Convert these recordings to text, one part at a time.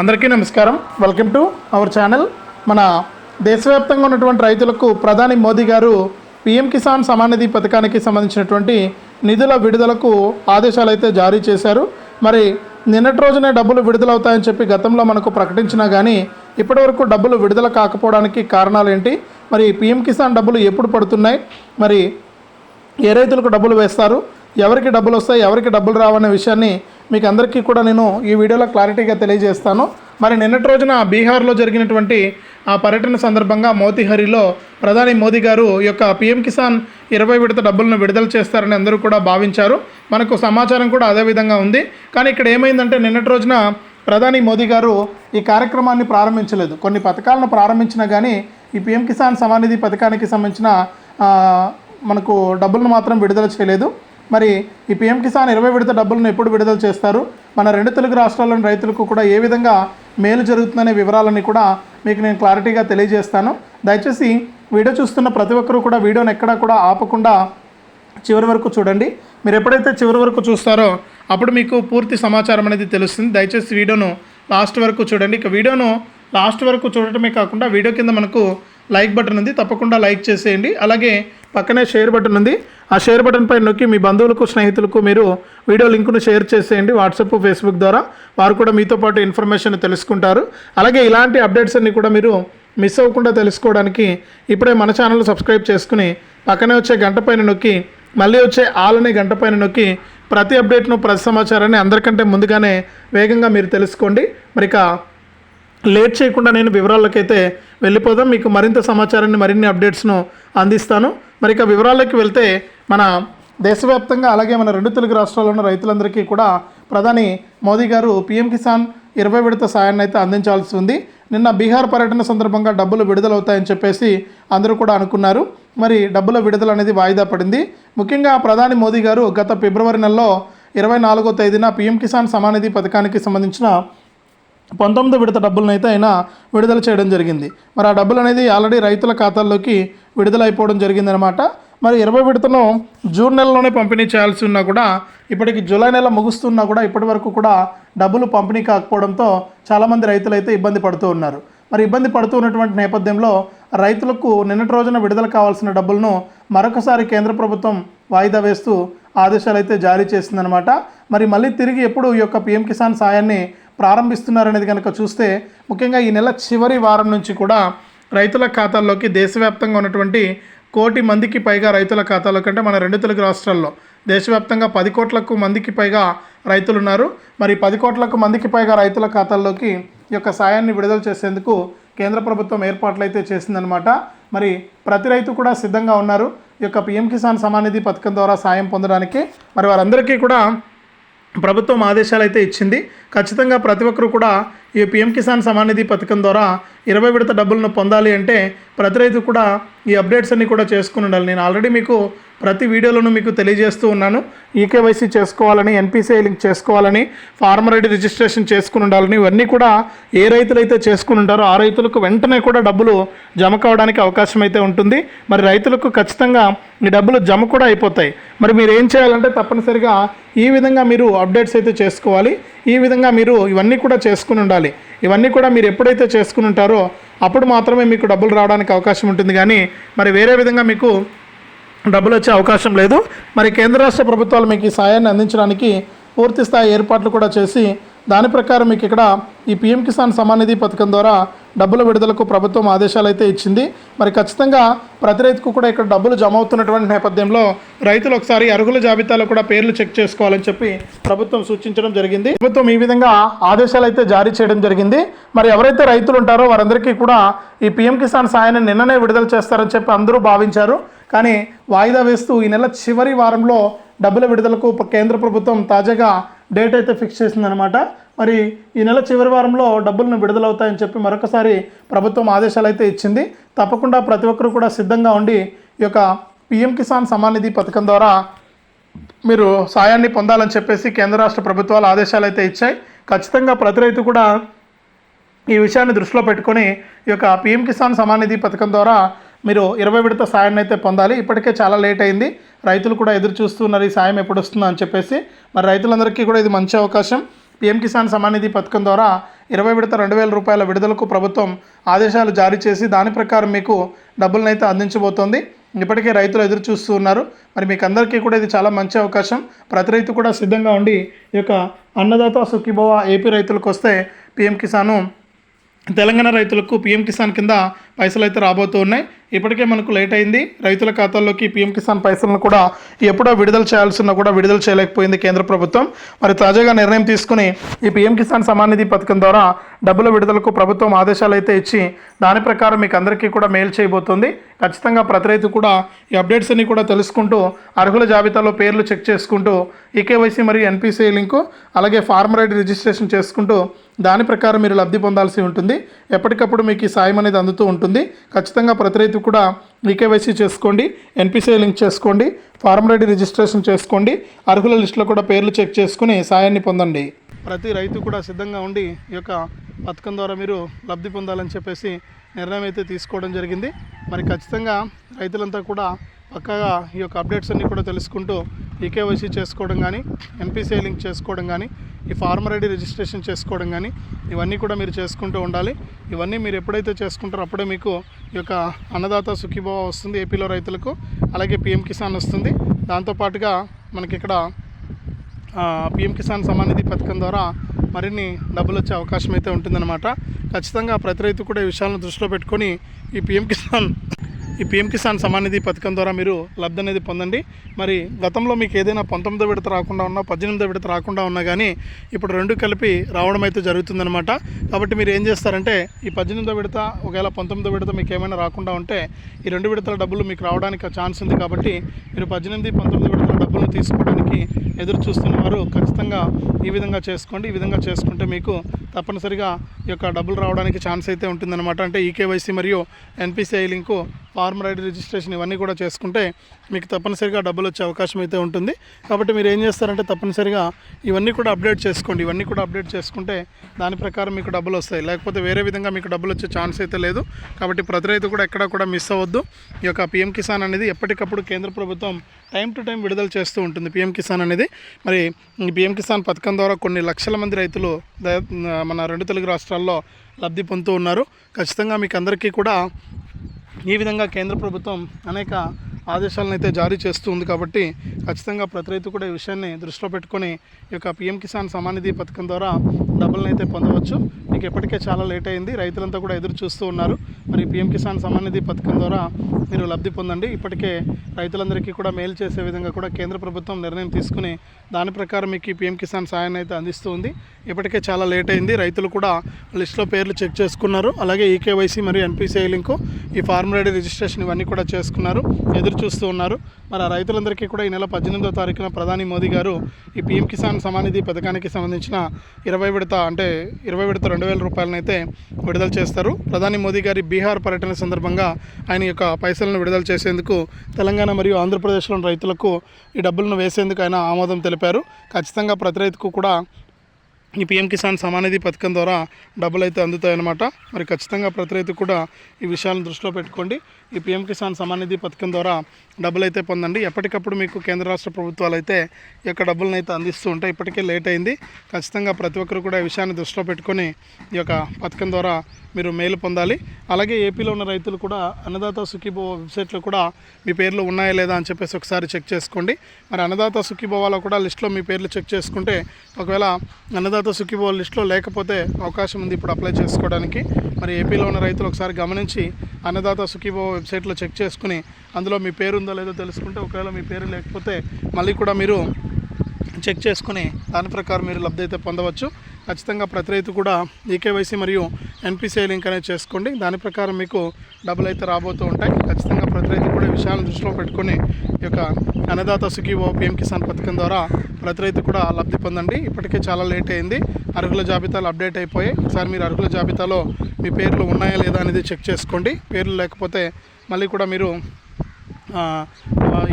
అందరికీ నమస్కారం. Welcome to our channel మన దేశవ్యాప్తంగా ఉన్నటువంటి రైతులకు ప్రధాని మోదీ గారు పిఎం కిసాన్ సమానిధి పథకానికి సంబంధించినటువంటి నిధుల విడుదలకు ఆదేశాలు అయితే జారీ చేశారు. మరి నిన్నటి రోజునే డబ్బులు విడుదలవుతాయని చెప్పి గతంలో మనకు ప్రకటించినా కానీ ఇప్పటివరకు డబ్బులు విడుదల కాకపోవడానికి కారణాలు ఏంటి? మరి పిఎం కిసాన్ డబ్బులు ఎప్పుడు పడుతున్నాయి? మరి ఏ రైతులకు డబ్బులు వేస్తారు? ఎవరికి డబ్బులు వస్తాయి? ఎవరికి డబ్బులు రావనే విషయాన్ని మీకు అందరికీ కూడా నేను ఈ వీడియోలో క్లారిటీగా తెలియజేస్తాను. మరి నిన్నటి రోజున బీహార్లో జరిగినటువంటి ఆ పర్యటన సందర్భంగా మోతిహరిలో ప్రధాని మోదీ గారు యొక్క పిఎం కిసాన్ ఇరవై విడత డబ్బులను విడుదల చేస్తారని అందరూ కూడా భావించారు. మనకు సమాచారం కూడా అదే విధంగా ఉంది. కానీ ఇక్కడ ఏమైందంటే నిన్నటి రోజున ప్రధాని మోదీ గారు ఈ కార్యక్రమాన్ని ప్రారంభించలేదు. కొన్ని పథకాలను ప్రారంభించినా కానీ ఈ పిఎం కిసాన్ సమానిధి పథకానికి సంబంధించిన మనకు డబ్బులను మాత్రం విడుదల చేయలేదు. మరి ఈ పిఎం కిసాన్ ఇరవై విడత డబ్బులను ఎప్పుడు విడుదల చేస్తారు? మన రెండు తెలుగు రాష్ట్రాల్లోని రైతులకు కూడా ఏ విధంగా మేలు జరుగుతుందనే వివరాలని కూడా మీకు నేను క్లారిటీగా తెలియజేస్తాను. దయచేసి వీడియో చూస్తున్న ప్రతి ఒక్కరూ కూడా వీడియోని ఎక్కడా కూడా ఆపకుండా చివరి వరకు చూడండి. మీరు ఎప్పుడైతే చివరి వరకు చూస్తారో అప్పుడు మీకు పూర్తి సమాచారం అనేది తెలుస్తుంది. దయచేసి వీడియోను లాస్ట్ వరకు చూడండి. ఇక వీడియోను లాస్ట్ వరకు చూడటమే కాకుండా వీడియో కింద మనకు లైక్ బటన్ ఉంది. తప్పకుండా లైక్ చేసేయండి. అలాగే పక్కనే షేర్ బటన్ ఉంది. ఆ షేర్ బటన్ పై నొక్కి మీ బంధువులకు స్నేహితులకు మీరు వీడియో లింకును షేర్ చేసేయండి. వాట్సాప్ ఫేస్బుక్ ద్వారా వారు కూడా మీతో పాటు ఇన్ఫర్మేషన్ తెలుసుకుంటారు. అలాగే ఇలాంటి అప్డేట్స్ అన్ని కూడా మీరు మిస్ అవ్వకుండా తెలుసుకోవడానికి ఇప్పుడే మన ఛానల్ సబ్స్క్రైబ్ చేసుకుని పక్కనే వచ్చే గంట పైన నొక్కి మళ్ళీ వచ్చే ఆలనే గంట పైన నొక్కి ప్రతి అప్డేట్ను ప్రతి సమాచారాన్ని అందరికంటే ముందుగానే వేగంగా మీరు తెలుసుకోండి. మరి ఇక లేట్ చేయకుండా నేను వివరాలకైతే వెళ్ళిపోదాం. మీకు మరింత సమాచారాన్ని మరిన్ని అప్డేట్స్ను అందిస్తాను. మరి ఇక వివరాల్లోకి వెళ్తే మన దేశవ్యాప్తంగా అలాగే మన రెండు తెలుగు రాష్ట్రాల్లో ఉన్న రైతులందరికీ కూడా ప్రధాని మోదీ గారు పీఎం కిసాన్ ఇరవై విడత సాయాన్ని అయితే అందించాల్సి ఉంది. నిన్న బీహార్ పర్యటన సందర్భంగా డబ్బులు విడుదలవుతాయని చెప్పేసి అందరూ కూడా అనుకున్నారు. మరి డబ్బుల విడుదల అనేది వాయిదా పడింది. ముఖ్యంగా ప్రధాని మోదీ గారు గత ఫిబ్రవరి నెలలో ఇరవై నాలుగో తేదీన పీఎం కిసాన్ సమానిధి పథకానికి సంబంధించిన పంతొమ్మిది విడత డబ్బులను అయితే ఆయన విడుదల చేయడం జరిగింది. మరి ఆ డబ్బులు అనేది ఆల్రెడీ రైతుల ఖాతాల్లోకి విడుదల అయిపోవడం జరిగిందనమాట మరి ఇరవై విడతను జూన్ నెలలోనే పంపిణీ చేయాల్సి ఉన్నా కూడా ఇప్పటికి జూలై నెల ముగుస్తున్నా కూడా ఇప్పటి వరకు కూడా డబ్బులు పంపిణీ కాకపోవడంతో చాలామంది రైతులు అయితే ఇబ్బంది పడుతూ ఉన్నారు. మరి ఇబ్బంది పడుతూ ఉన్నటువంటి నేపథ్యంలో రైతులకు నిన్నటి రోజున విడుదల కావాల్సిన డబ్బులను మరొకసారి కేంద్ర ప్రభుత్వం వాయిదా వేస్తూ ఆదేశాలు అయితే జారీ చేసిందనమాట మరి మళ్ళీ తిరిగి ఎప్పుడు ఈ యొక్క పిఎం కిసాన్ సాయాన్ని ప్రారంభిస్తున్నారనేది కనుక చూస్తే ముఖ్యంగా ఈ నెల చివరి వారం నుంచి కూడా రైతుల ఖాతాల్లోకి దేశవ్యాప్తంగా ఉన్నటువంటి కోటి మందికి పైగా రైతుల ఖాతాలో కంటే మన రెండు తెలుగు రాష్ట్రాల్లో దేశవ్యాప్తంగా పది కోట్లకు మందికి పైగా రైతులు ఉన్నారు మరి పది కోట్లకు మందికి పైగా రైతుల ఖాతాల్లోకి ఈ యొక్క సాయాన్ని విడుదల చేసేందుకు కేంద్ర ప్రభుత్వం ఏర్పాట్లు అయితే చేసిందనమాట మరి ప్రతి రైతు కూడా సిద్ధంగా ఉన్నారు. ఈ యొక్క పిఎం కిసాన్ సమానిధి పథకం ద్వారా సాయం పొందడానికి. మరి వారందరికీ కూడా ప్రభుత్వం ఆదేశాలు అయితే ఇచ్చింది. ఖచ్చితంగా ప్రతి ఒక్కరు కూడా ఈ పిఎం కిసాన్ సమానిధి పథకం ద్వారా ఇరవై విడత డబ్బులను పొందాలి అంటే ప్రతి రైతు కూడా ఈ అప్డేట్స్ అన్నీ కూడా చేసుకుని ఉండాలి. నేను ఆల్రెడీ మీకు ప్రతి వీడియోలోనూ మీకు తెలియజేస్తూ ఉన్నాను. ఈకేవైసీ చేసుకోవాలని ఎన్పిసిఐ లింక్ చేసుకోవాలని ఫార్మర్ ఐడి రిజిస్ట్రేషన్ చేసుకుని ఉండాలని ఇవన్నీ కూడా ఏ రైతులు అయితే చేసుకుని ఉంటారో ఆ రైతులకు వెంటనే కూడా డబ్బులు జమ కావడానికి అవకాశం అయితే ఉంటుంది. మరి రైతులకు ఖచ్చితంగా ఈ డబ్బులు జమ కూడా అయిపోతాయి. మరి మీరు ఏం చేయాలంటే తప్పనిసరిగా ఈ విధంగా మీరు అప్డేట్స్ అయితే చేసుకోవాలి. ఈ విధంగా మీరు ఇవన్నీ కూడా చేసుకుని ఉండాలి. ఇవన్నీ కూడా మీరు ఎప్పుడైతే చేసుకుని ఉంటారో అప్పుడు మాత్రమే మీకు డబ్బులు రావడానికి అవకాశం ఉంటుంది. కానీ మరి వేరే విధంగా మీకు డబ్బులు వచ్చే అవకాశం లేదు. మరి కేంద్ర రాష్ట్ర ప్రభుత్వాలు మీకు ఈ సాయాన్ని అందించడానికి పూర్తి స్థాయి ఏర్పాట్లు కూడా చేసి దాని ప్రకారం మీకు ఇక్కడ ఈ పిఎం కిసాన్ సమానిధి పథకం ద్వారా డబ్బుల విడుదలకు ప్రభుత్వం ఆదేశాలు అయితే ఇచ్చింది. మరి ఖచ్చితంగా ప్రతి రైతుకు కూడా ఇక్కడ డబ్బులు జమ అవుతున్నటువంటి నేపథ్యంలో రైతులు ఒకసారి అర్హుల జాబితాలో కూడా పేర్లు చెక్ చేసుకోవాలని చెప్పి ప్రభుత్వం సూచించడం జరిగింది. ప్రభుత్వం ఈ విధంగా ఆదేశాలు అయితే జారీ చేయడం జరిగింది. మరి ఎవరైతే రైతులు ఉంటారో వారందరికీ కూడా ఈ పిఎం కిసాన్ సాయాన్ని నిన్ననే విడుదల చేస్తారని చెప్పి అందరూ భావించారు. కానీ వాయిదా వేస్తూ ఈ నెల చివరి వారంలో డబ్బుల విడుదలకు కేంద్ర ప్రభుత్వం తాజాగా డేట్ అయితే ఫిక్స్ చేసిందనమాట మరి ఈ నెల చివరి వారంలో డబ్బులను విడుదలవుతాయని చెప్పి మరొకసారి ప్రభుత్వం ఆదేశాలు అయితే ఇచ్చింది. తప్పకుండా ప్రతి ఒక్కరు కూడా సిద్ధంగా ఉండి ఈ యొక్క పిఎం కిసాన్ సమానిధి పథకం ద్వారా మీరు సాయాన్ని పొందాలని చెప్పేసి కేంద్ర రాష్ట్ర ప్రభుత్వాలు ఆదేశాలు అయితే ఇచ్చాయి. ఖచ్చితంగా ప్రతి రైతు కూడా ఈ విషయాన్ని దృష్టిలో పెట్టుకొని ఈ యొక్క పిఎం కిసాన్ సమానిధి పథకం ద్వారా మీరు ఇరవై విడత సాయాన్ని అయితే పొందాలి. ఇప్పటికే చాలా లేట్ అయింది. రైతులు కూడా ఎదురు చూస్తున్నారు ఈ సాయం ఎప్పుడు వస్తుందో అని చెప్పేసి. మరి రైతులందరికీ కూడా ఇది మంచి అవకాశం. పిఎం కిసాన్ సమానిధి పథకం ద్వారా ఇరవై విడత రెండు వేల రూపాయల విడుదలకు ప్రభుత్వం ఆదేశాలు జారీ చేసి దాని ప్రకారం మీకు డబ్బులను అయితే అందించబోతోంది. ఇప్పటికే రైతులు ఎదురు చూస్తూ ఉన్నారు మరి మీకు అందరికీ కూడా ఇది చాలా మంచి అవకాశం. ప్రతి రైతు కూడా సిద్ధంగా ఉండి ఈ యొక్క అన్నదాత సుఖీభవ ఏపీ రైతులకు వస్తే పిఎం కిసాను తెలంగాణ రైతులకు పీఎం కిసాన్ కింద పైసలు అయితే రాబోతూ ఉన్నాయి. ఇప్పటికే మనకు లేట్ అయింది. రైతుల ఖాతాల్లోకి పీఎం కిసాన్ పైసలను కూడా ఎప్పుడో విడుదల చేయాల్సిన కూడా విడుదల చేయలేకపోయింది కేంద్ర ప్రభుత్వం. మరి తాజాగా నిర్ణయం తీసుకుని ఈ పీఎం కిసాన్ సమాన్ నిధి పథకం ద్వారా డబ్బుల విడుదలకు ప్రభుత్వం ఆదేశాలు అయితే ఇచ్చి దాని ప్రకారం మీకు అందరికీ కూడా మేలు చేయబోతుంది. ఖచ్చితంగా ప్రతి రైతు కూడా ఈ అప్డేట్స్ అన్ని కూడా తెలుసుకుంటూ అర్హుల జాబితాలో పేర్లు చెక్ చేసుకుంటూ ఈకేవైసీ మరియు ఎన్పిసిఐ లింకు అలాగే ఫార్మర్ ఐడి రిజిస్ట్రేషన్ చేసుకుంటూ దాని ప్రకారం మీరు లబ్ధి పొందాల్సి ఉంటుంది. ఎప్పటికప్పుడు మీకు ఈ సాయం అనేది అందుతూ ఉంటుంది. ఖచ్చితంగా ప్రతి రైతు కూడా ఈకేవైసీ చేసుకోండి ఎన్పిసిఐ లింక్ చేసుకోండి ఫార్మర్ ఐడి రిజిస్ట్రేషన్ చేసుకోండి అర్హుల లిస్టులో కూడా పేర్లు చెక్ చేసుకుని సాయాన్ని పొందండి. ప్రతి రైతు కూడా సిద్ధంగా ఉండి ఈ యొక్క పథకం ద్వారా మీరు లబ్ధి పొందాలని చెప్పేసి నిర్ణయం అయితే తీసుకోవడం జరిగింది. మరి ఖచ్చితంగా రైతులంతా కూడా పక్కగా ఈ యొక్క అప్డేట్స్ అన్నీ కూడా తెలుసుకుంటూ ఈకేవైసీ చేసుకోవడం కానీ ఎన్పిసిఐ లింక్ చేసుకోవడం కానీ ఈ ఫార్మర్ ఐడి రిజిస్ట్రేషన్ చేసుకోవడం కానీ ఇవన్నీ కూడా మీరు చేసుకుంటూ ఉండాలి. ఇవన్నీ మీరు ఎప్పుడైతే చేసుకుంటారో అప్పుడే మీకు ఈ యొక్క అన్నదాత సుఖీభావ వస్తుంది ఏపీలో రైతులకు అలాగే పిఎం కిసాన్ వస్తుంది. దాంతోపాటుగా మనకి ఇక్కడ పిఎం కిసాన్ సమాన్ నిధి పథకం ద్వారా మరిన్ని డబ్బులు వచ్చే అవకాశం అయితే ఉంటుందన్నమాట. ఖచ్చితంగా ప్రతి రైతు కూడా ఈ విషయాలను దృష్టిలో పెట్టుకొని ఈ పిఎం కిసాన్ ఈ పిఎం కిసాన్ సమాన్ నిధి పథకం ద్వారా మీరు లబ్ధి అనేది పొందండి. మరి గతంలో మీకు ఏదైనా పంతొమ్మిదో విడత రాకుండా ఉన్నా పద్దెనిమిదో విడత రాకుండా ఉన్నా కానీ ఇప్పుడు రెండు కలిపి రావడం అయితే జరుగుతుందన్నమాట. కాబట్టి మీరు ఏం చేస్తారంటే ఈ పద్దెనిమిదో విడత ఒకవేళ పంతొమ్మిదో విడత మీకు ఏమైనా రాకుండా ఉంటే ఈ రెండు విడతల డబ్బులు మీకు రావడానికి ఛాన్స్ ఉంది కాబట్టి మీరు పద్దెనిమిది పంతొమ్మిది విడతల డబ్బులు తీసుకోవడానికి ఎదురు చూస్తున్న వారు ఖచ్చితంగా ఈ విధంగా చేసుకోండి. ఈ విధంగా చేసుకుంటే మీకు తప్పనిసరిగా ఈ యొక్క డబ్బులు రావడానికి ఛాన్స్ అయితే ఉంటుందన్నమాట. అంటే ఈకేవైసీ మరియు NPCI link farmer ID registration ఇవన్నీ కూడా చేసుకుంటే మీకు తప్పనిసరిగా డబ్బులు వచ్చే అవకాశం అయితే ఉంటుంది. కాబట్టి మీరు ఏం చేస్తారంటే తప్పనిసరిగా ఇవన్నీ కూడా అప్డేట్ చేసుకోండి. ఇవన్నీ కూడా అప్డేట్ చేసుకుంటే దాని ప్రకారం మీకు డబ్బులు వస్తాయి. లేకపోతే వేరే విధంగా మీకు డబ్బులు వచ్చే ఛాన్స్ అయితే లేదు. కాబట్టి ప్రతి రైతు కూడా ఎక్కడ కూడా మిస్ అవ్వద్దు. ఈ యొక్క పిఎం కిసాన్ అనేది ఎప్పటికప్పుడు కేంద్ర ప్రభుత్వం టైం టు టైం విడుదల చేస్తూ ఉంటుంది పిఎం కిసాన్ అనేది. మరి ఈ పిఎం కిసాన్ పథకం ద్వారా కొన్ని లక్షల మంది రైతులు మన రెండు తెలుగు రాష్ట్రాల్లో లబ్ధి పొందుతూ ఉన్నారు. ఖచ్చితంగా మీకు అందరికీ కూడా ఈ విధంగా కేంద్ర ప్రభుత్వం అనేక ఆదేశాలను అయితే జారీ చేస్తూ ఉంది కాబట్టి ఖచ్చితంగా ప్రతి రైతు కూడా ఈ విషయాన్ని దృష్టిలో పెట్టుకొని ఈ యొక్క పిఎం కిసాన్ సమానిధి పథకం ద్వారా డబ్బులను అయితే పొందవచ్చు. మీకు ఇప్పటికే చాలా లేట్ అయింది. రైతులంతా కూడా ఎదురు చూస్తూ ఉన్నారు. మరి పిఎం కిసాన్ సమానిధి పథకం ద్వారా మీరు లబ్ధి పొందండి. ఇప్పటికే రైతులందరికీ కూడా మేలు చేసే విధంగా కూడా కేంద్ర ప్రభుత్వం నిర్ణయం తీసుకుని దాని ప్రకారం మీకు ఈ పిఎం కిసాన్ సాయాన్ని అయితే అందిస్తూ ఉంది. ఇప్పటికే చాలా లేట్ అయింది. రైతులు కూడా లిస్టులో పేర్లు చెక్ చేసుకున్నారు. అలాగే ఈకేవైసీ మరియు ఎన్పిసిఐ లింకు ఈ ఫార్మర్ ఐడి రిజిస్ట్రేషన్ ఇవన్నీ కూడా చేసుకున్నారు. ఎదురు చూస్తూ ఉన్నారు. మరి ఆ రైతులందరికీ కూడా ఈ నెల పద్దెనిమిదో తారీఖున ప్రధాని మోదీ గారు ఈ పీఎం కిసాన్ సమానిధి పథకానికి సంబంధించిన ఇరవై విడత అంటే ఇరవై విడత రెండు వేల రూపాయలనైతే విడుదల చేస్తారు. ప్రధాని మోదీ గారి బీహార్ పర్యటన సందర్భంగా ఆయన యొక్క పైసలను విడుదల చేసేందుకు తెలంగాణ మరియు ఆంధ్రప్రదేశ్లోని రైతులకు ఈ డబ్బులను వేసేందుకు ఆయన ఆమోదం తెలిపారు. ఖచ్చితంగా ప్రతి రైతుకు కూడా ఈ పిఎం కిసాన్ సమానిధి పథకం ద్వారా డబ్బులు అయితే అందుతాయన్నమాట. మరి ఖచ్చితంగా ప్రతి రైతు కూడా ఈ విషయాలను దృష్టిలో పెట్టుకోండి. ఈ పిఎం కిసాన్ సమానిధి పథకం ద్వారా డబ్బులు అయితే పొందండి. ఎప్పటికప్పుడు మీకు కేంద్ర రాష్ట్ర ప్రభుత్వాలు అయితే ఈ యొక్క డబ్బులను అయితే అందిస్తూ ఉంటాయి ఇప్పటికే లేట్ అయింది. ఖచ్చితంగా ప్రతి ఒక్కరు కూడా ఈ విషయాన్ని దృష్టిలో పెట్టుకొని ఈ యొక్క పథకం ద్వారా మీరు మేలు పొందాలి. అలాగే ఏపీలో ఉన్న రైతులు కూడా అన్నదాత సుఖీభవ వెబ్సైట్లో కూడా మీ పేర్లు ఉన్నాయా లేదా అని చెప్పేసి ఒకసారి చెక్ చేసుకోండి. మరి అన్నదాత సుఖీభవాలో కూడా లిస్ట్లో మీ పేర్లు చెక్ చేసుకుంటే ఒకవేళ అన్నదాత సుఖీభవ లిస్ట్లో లేకపోతే అవకాశం ఉంది ఇప్పుడు అప్లై చేసుకోవడానికి. మరి ఏపీలో ఉన్న రైతులు ఒకసారి గమనించి అన్నదాత సుఖీభవ వెబ్సైట్లో చెక్ చేసుకుని అందులో మీ పేరు ఉందో లేదో తెలుసుకుంటే ఒకవేళ మీ పేరు లేకపోతే మళ్ళీ కూడా మీరు చెక్ చేసుకుని దాని ప్రకారం మీరు లబ్ధి అయితే పొందవచ్చు. ఖచ్చితంగా ప్రతి రైతు కూడా ఈకేవైసీ మరియు ఎన్పిసిఐ లింక్ అనేది చేసుకోండి. దాని ప్రకారం మీకు డబ్బులు అయితే రాబోతూ ఉంటాయి. ఖచ్చితంగా ప్రతి రైతు కూడా విషయాలను దృష్టిలో పెట్టుకొని ఈ యొక్క అన్నదాత సుఖీవో పిఎం కిసాన్ పథకం ద్వారా ప్రతి రైతు కూడా లబ్ధి పొందండి. ఇప్పటికే చాలా లేట్ అయింది. అర్హుల జాబితాలు అప్డేట్ అయిపోయాయి. ఒకసారి మీరు అర్హుల జాబితాలో మీ పేర్లు ఉన్నాయా లేదా అనేది చెక్ చేసుకోండి. పేర్లు లేకపోతే మళ్ళీ కూడా మీరు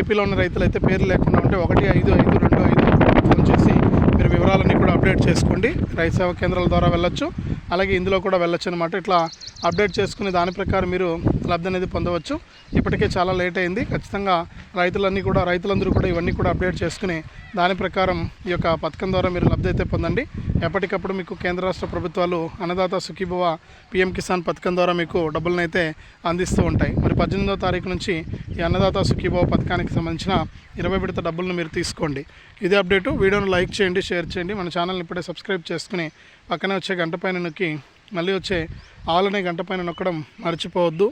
ఏపీలో ఉన్న రైతులు అయితే పేర్లు లేకుండా ఉంటే ఒకటి ఐదు ఐదు రెండు ఐదు ఫోన్ చేసి మీరు వివరాలన్నీ కూడా అప్డేట్ చేసుకోండి. రైతు సేవా కేంద్రాల ద్వారా వెళ్ళొచ్చు. అలాగే ఇందులో కూడా వెళ్ళొచ్చు అనమాట ఇట్లా అప్డేట్ చేసుకుని దాని ప్రకారం మీరు లబ్ధి అనేది పొందవచ్చు. ఇప్పటికే చాలా లేట్ అయింది. ఖచ్చితంగా రైతులన్నీ కూడా రైతులందరూ కూడా ఇవన్నీ కూడా అప్డేట్ చేసుకుని దాని ప్రకారం ఈ యొక్క పథకం ద్వారా మీరు లబ్ధి అయితే పొందండి. ఎప్పటికప్పుడు మీకు కేంద్ర రాష్ట్ర ప్రభుత్వాలు అన్నదాత సుఖీభవ పిఎం కిసాన్ పథకం ద్వారా మీకు డబ్బులను అయితే అందిస్తూ ఉంటాయి. మరి పద్దెనిమిదో తారీఖు నుంచి ఈ అన్నదాత సుఖీభవ పథకానికి సంబంధించిన ఇరవై విడత డబ్బులను మీరు తీసుకోండి. ఇదే అప్డేటు. వీడియోను లైక్ చేయండి షేర్ చేయండి. మన ఛానల్ని ఇప్పుడే సబ్స్క్రైబ్ చేసుకుని పక్కనే వచ్చే గంట పైన నొక్కి మళ్ళీ వచ్చే ఆలనే గంట పైన నొక్కడం మర్చిపోవద్దు.